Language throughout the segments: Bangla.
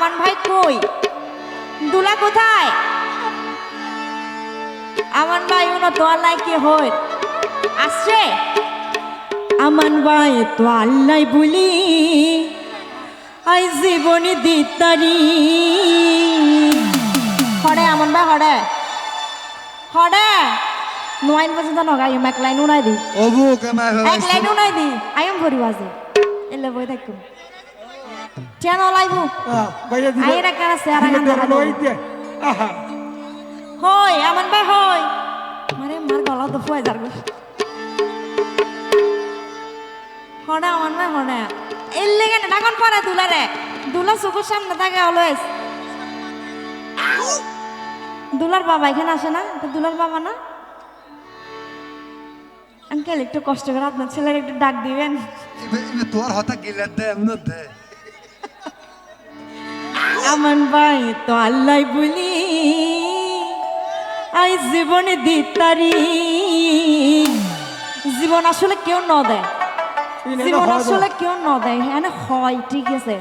আমান ভাই কই? দুলা কোথায়? আমান ভাই উনো তো আল্লাহ কি হয়? আসছে? আমান ভাই তো আল্লাহ বলি আই জীবনী দিতারি। হরে আমান ভাই হরে হরে নোয়াইন পর্যন্ত নগাই এক লাইনও নাই দি। এক লাইনও নাই দি। আইম ভরিব আছে এলে বই থাকুম গান দেখা লই দে আহা। হই আমান ভাই হই। মারে মার গলা তো ফুয়ে যার হরে আমান ভাই হরে এলে কেন ডাকন পরে দুলারে। দুলা চকুর সামনে থাকে অলওয়েজ। দুলার বাবা এখানে আসে না? তো দুলার বাবা না? আঙ্কেল একটু কষ্ট করে আপনার ছেলের একটু ডাক দিবেন। তোর হতা গিলে দে এমন দে আমান ভাই তো আল্লাহ বলি আই জীবনী দিতারি। জীবন আসলে কেউ ন দেয়। জীবন আসলে কেউ ন দেয়। হ্যাঁ হয় ঠিক আছে।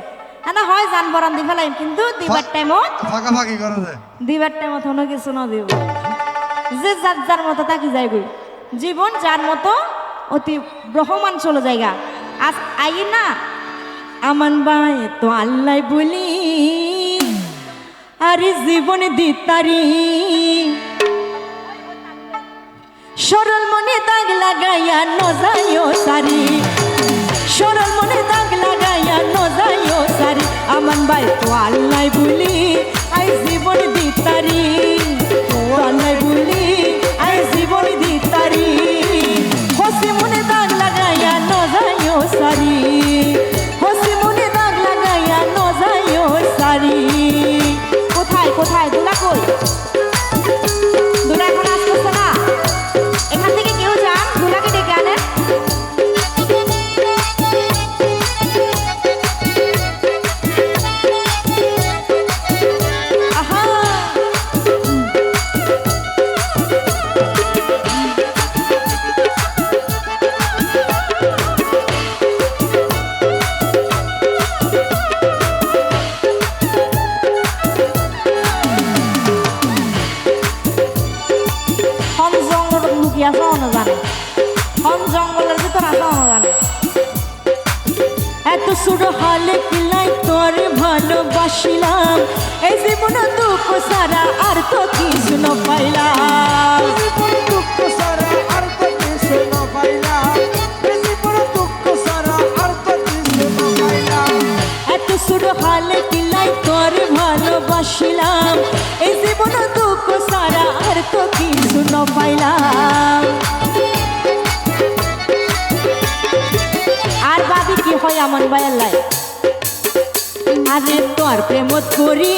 হ্যাঁ হয় জান বরান দি ফেলাই কিন্তু দিবার টাইমত ফাঁকা ফাঁকি করে দে দিবার টাইমত হনো কিছু ন দিব। যে যার যার মতো তাকে যাই গই জীবন যার মতো অতি ব্রহ্মান চলে জায়গা। আজ আই না আমান ভাই তো আল্লাহ বলি আরে জীবন দিতারি। সরল মনে দাগ লাগাইয়া নজাইও সারি। সরল মনে দাগ লাগাইয়া নজাইও সারি। আমান ভাই তো আল্লাহ বলি, আই জীবন দিতারি। আছে অন্য জানে হন জঙ্গলের ভিতর আছে জানে এত সুর হালে কিলাই তোর ভালোবাসিলাম। এই জীবন দুঃখ সারা আর তো কিছু না পাইলাম। দুঃখ সারা আর তো কিছু না পাইলাম। বেশি বড় দুঃখ সারা আর তো কিছু না পাইলাম। সুর হালে কিলাই তোর ভালোবাসিলাম। এই জীবন দুঃখ সারা আর তো কিছু না পাইলাম। বাদি কি হয় আমন ভাইয়ের লাই আরে তোর প্রেমত করি,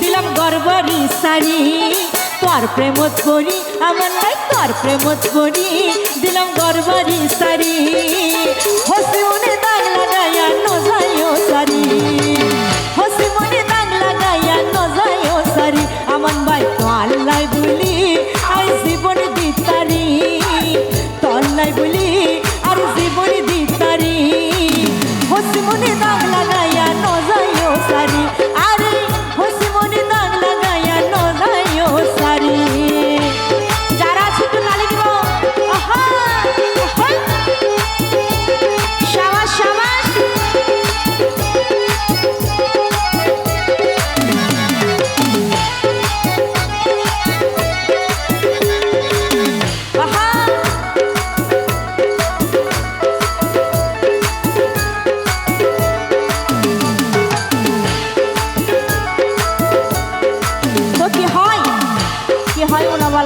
দিলাম গর্বরি সারি। তোর প্রেমত করি, আমার লাই তোর প্রেমত করি, দিলাম গর্বরি সারি। হসি মনে দাগ লাগাইয়া নজাইও সারি। হসি মনে দাগ লাগাইয়া নজাইও সারি। আমার ভাই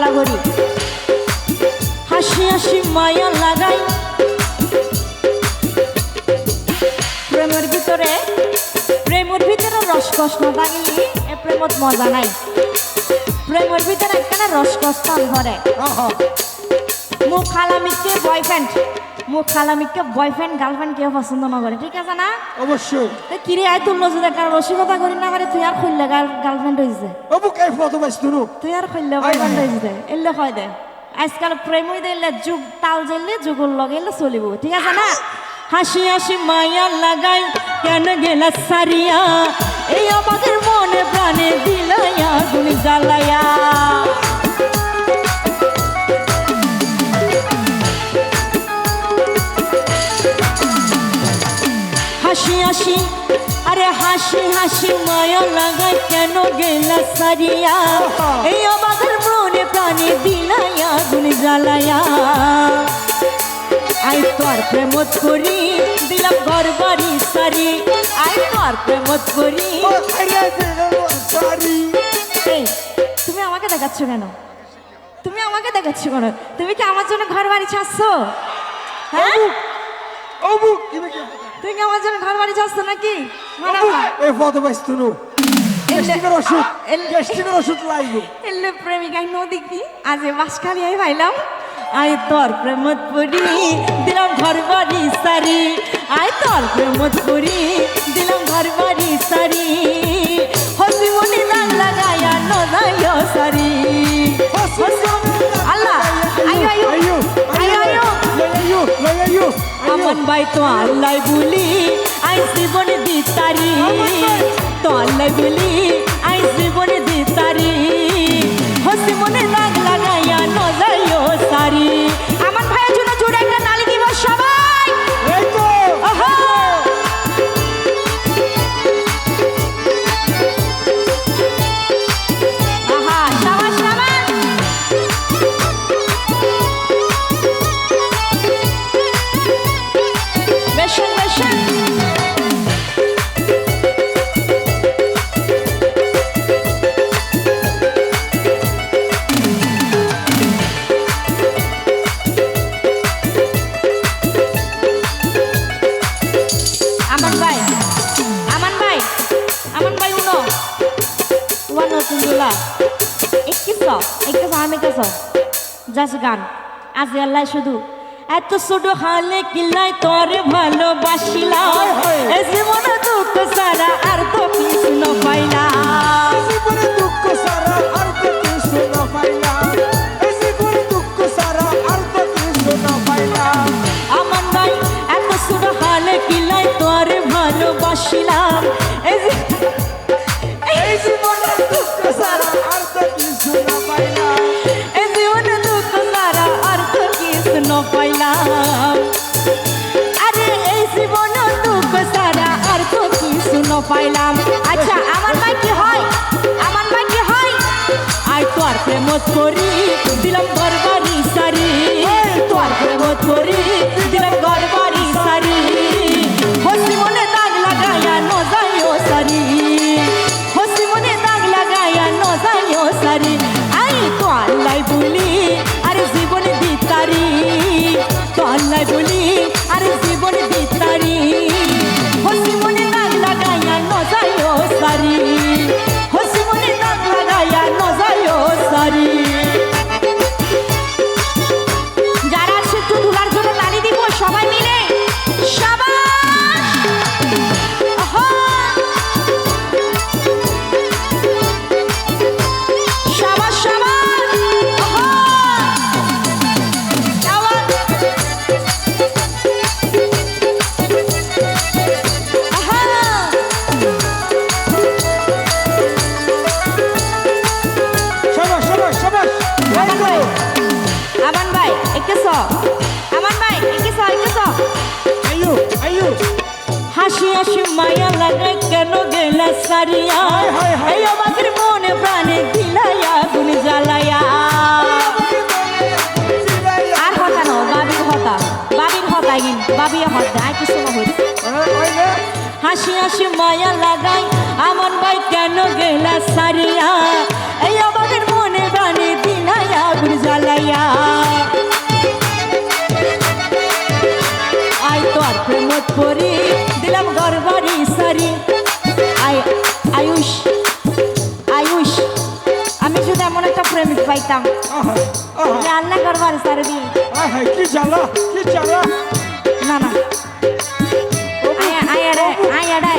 হয় করি হাসি হাসি, মায়া লাগাই। প্রেমের ভিতরে প্রেমের ভিতরে রসকস না লাগিলি এ প্রেমত মজা নাই। প্রেমের ভিতরে একখানে রসকস টান ধরে মুখ খালামিককে বয়ফ্রেন্ড মুখ খালামিকে বয়ফ্রেন্ড গার্লফ্রেন্ড কেউ পছন্দ না করে ঠিক আছে না? অবশ্যই কিরে আই তুললো যদি কারণ রসিকতা করি না মানে তুই আর খুললে গার্লফ্রেন্ড হয়েছে অমুক এই ফটো পাইছ তুই তুই আর খুললে বয়ফ্রেন্ড হয়েছে এলে কয় দে। আজকাল প্রেমই দিলে যুগ তাল জেললে যুগল লগেলে চলিব। ঠিক আছে না? হাসি হাসি মায়া লাগাই কেন গেলা সারিয়া এই আমাদের মনে প্রাণে দিলাইয়া তুমি জ্বালায়া। হাসি হাসি। আরে হাসি হাসি মায়া লাগাই কেন গেলা সারিয়া? এই অবাগের মনে প্রাণে দিলাইয়া গুণ জ্বালায়া আই তোর প্রেমত করি দিলাম ঘর বাড়ি সারি। আই তোর প্রেমত করি। তুমি আমাকে দেখাচ্ছ কেন? তুমি আমাকে দেখাচ্ছ কেন? তুমি কি আমার জন্য ঘর বাড়ি ছাড়ছ? হ্যাঁ? কিবে কি আমার জন্য ঘর বাড়ি ছাড়ছ নাকি? এই গ্যাস্ট্রিকের ওষুধ এল- প্রেমিকাই নদী কি? আজ ভাইলাম আই তোর প্রেমত করি দিলাম ঘর বাড়ি সারি। আই তোর প্রেমত করি দিলাম ঘর বাড়ি সারি। হসি মনে দাগ লাগায়া নদায় সারি আল্লাহ আয়ো আয়ো আয়ো। আয়ো আয়ো। আয়ো আয়ো। আমন ভাই তো আল্লাহ বলি আই জীবন দিতারি। তো আল্লাহ বলি আই জীবন দিতারি। হসি মনে দাগ কেস জাস গান। আজ আল্লাহ শুধু এত ছোট হালে কিলাই তোর ভালোবাসিলাম। এ জীবন দুঃখ সারা পাইলাম। আচ্ছা আমার ভাই কি হয়? আমার ভাই কি হয়? আই তোর প্রেমত করি, দিলাম ঘর বাড়ি সারি তোর প্রেমত করি, দিলাম ঘর সারি। হসি মনে দাগ লাগায়া ন যাইও সারি। হসি মনে দাগ লাগায়া ন যাইও সারি। আই, তো আল্লাহ বলি, আরে জীবন দিতারি তো আল্লাহ বলি, আরে জীবন দিতারি সারি একেছ আমান ভাই একেছ একেছ আয়ো আয়ো। হাসি হাসি মায়া লাগে কেন গেলা সারিয়া? হায়, হায়, হায়। এই আমাদের মনে প্রাণে দিলায়া গুণ জ্বালায়া আর হতা ন বাবির হতা বাবির হতা গিন বাবি হতা আই কিছু নহই হাসি হাসি মায়া লাগাই আমার ভাই কেন গেলা সারিয়া? এই আমাদের মনে প্রাণে দিলায়া গুণ জ্বালায়া প্রেমত পরি দিলাম গর্বারি সারি আই আয়ুষ আয়ুষ আমি যদি এমন একটা প্রেমিক পাইতাম আল্লাহ করবার সারে দিয়ে আহা কি জ্বালা কি জ্বালা না না আয়া আয়ারে আয়ারে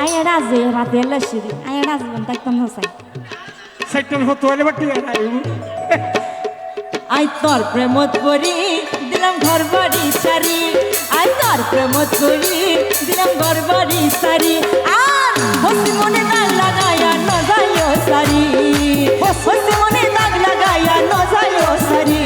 আয়ারে আজ রাতে এলে সিরি আয়ারে আজ বন্ধ একদম হোসাই সেকটন হতো হলে বাটি নাই আই তোর প্রেমত করি দিলাম ঘর বাড়ি সারি তাই তার প্রমোদ করি দিলাম গরবারি সারি। আর বসি মনে দাগ লাগাইয়া নজাইও সারি। বসি মনে দাগ লাগাইয়া নজাইও সারি।